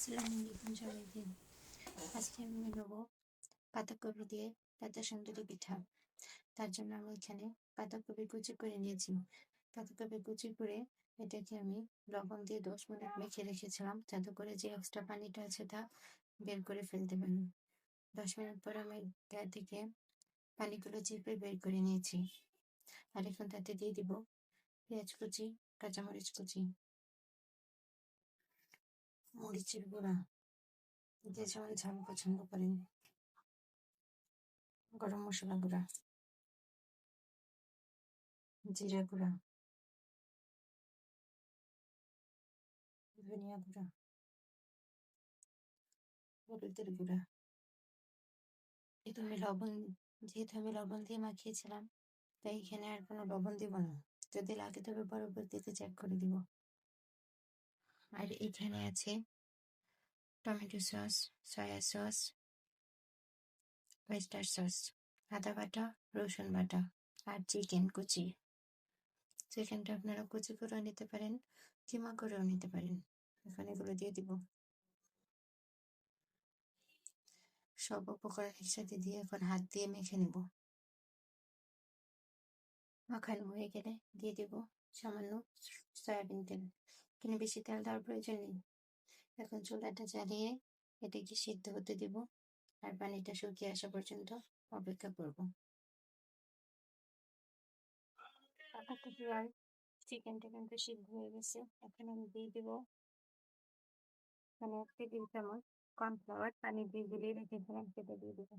আসসালামু আলাইকুম সবাইকে আজকে আমি বানাবো পাতাকপি দিয়ে পাতা সুন্দরী পিঠা। তার জন্য আমি এখানে পাতাকপি কুচি করে নিয়েছি। পাতাকপি কুচি করে এটাকে আমি লবণ দিয়ে দশ মিনিট মেখে রেখেছিলাম যাতে করে যে এক্সট্রা পানিটা আছে তা বের করে ফেলতে পারি। দশ মিনিট পর আমি গা থেকে পানিগুলো চেপে বের করে নিয়েছি। আর এখন তাতে দিয়ে দিব পেঁয়াজ কুচি, কাঁচামরিচ কুচি। মরিচের গুঁড়া। যে যেমন ঝাল পছন্দ করেন গরম মশলা গুঁড়া। জিরা গুঁড়া। ধনিয়া গুঁড়া। হলুদের গুঁড়া। এটা আমি লবণ যেহেতু আমি লবণ দিয়ে মাখিয়েছিলাম তাই এখানে আর কোনো লবণ দিব না। যদি লাগে তবে পরবর্তীতে চেক করে দিব। আর এখানে আছে tomato sauce, soya sauce oyster sauce, আদা বাটা, রসুন বাটা আর চিকেন কুচি। চিকেনটা আপনারা কুচি করেও নিতে পারেন, কিমা করেও নিতে পারেন। এখন এগুলো দিয়ে দিব। সব উপকরণ একসাথে দিয়ে এখন হাত দিয়ে মেখে নেব। মাখানো হয়ে গেলে দিয়ে দিব সামান্য সয়াবিন তেল। এখানে বেশি তেল দেওয়ার প্রয়োজন নেই। এখন চুলাটা জ্বালিয়ে এটাকে সিদ্ধ হতে দিব। আর পানিটা শুকিয়ে আসা পর্যন্ত অপেক্ষা করব। আর চিকেনটা কিন্তু সিদ্ধ হয়ে গেছে। এখন আমি দিয়ে দিব মানে এক টেবিল চামচ কর্নফ্লাওয়ার। পানি দিয়ে গুলিয়ে রেখেছিলাম সেটা দিয়ে দিব।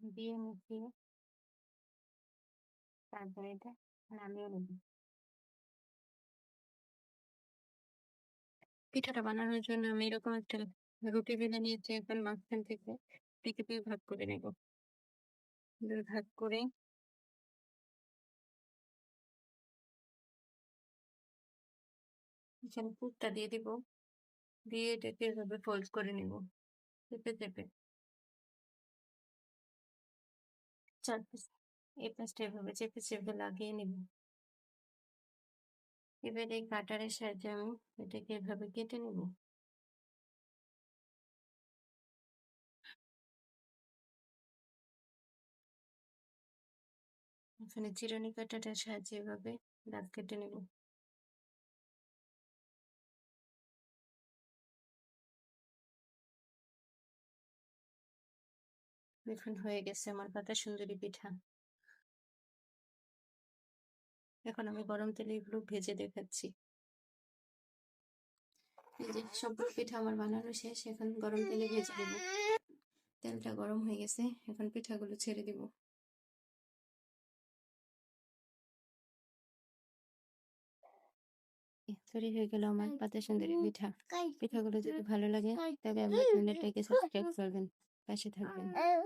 দিয়ে মিশিয়ে তারপরে এটা নামিয়ে নেব। পিঠাটা বানানোর জন্য আমি এরকম একটা রুটি বেলে নিয়েছি এখন মাঝখান থেকে। এটাকে দুই ভাগ করে নেব। দুই ভাগ করে এখানে পুরটা দিয়ে দিব। দিয়ে এটাকে এভাবে ফোল্ড করে নেব। চেপে চেপে। চার পিস এই পাশটা এভাবে চেপে চেপে লাগিয়ে নেব। এবার এই কাটারের সাহায্যে আমি এটাকে এভাবে কেটে নেব। এখানে চিরুনি কাটাটার সাহায্যে এভাবে দাগ কেটে নেব। দেখুন, হয়ে গেছে আমার পাতা সুন্দরী পিঠা। এখন আমি গরম তেলে এগুলো ভেজে দেখাচ্ছি। সবগুলো পিঠা আমার বানানো শেষ, এখন গরম তেলে ভেজে দেব। তেলটা গরম হয়ে গেছে, এখন পিঠাগুলো ছেড়ে দিব। তৈরি হয়ে গেল আমার পাতা সুন্দরী পিঠা। পিঠাগুলো যদি ভালো লাগে, তবে আমার চ্যানেলটাকে সাবস্ক্রাইব করবেন, পাশে থাকবেন।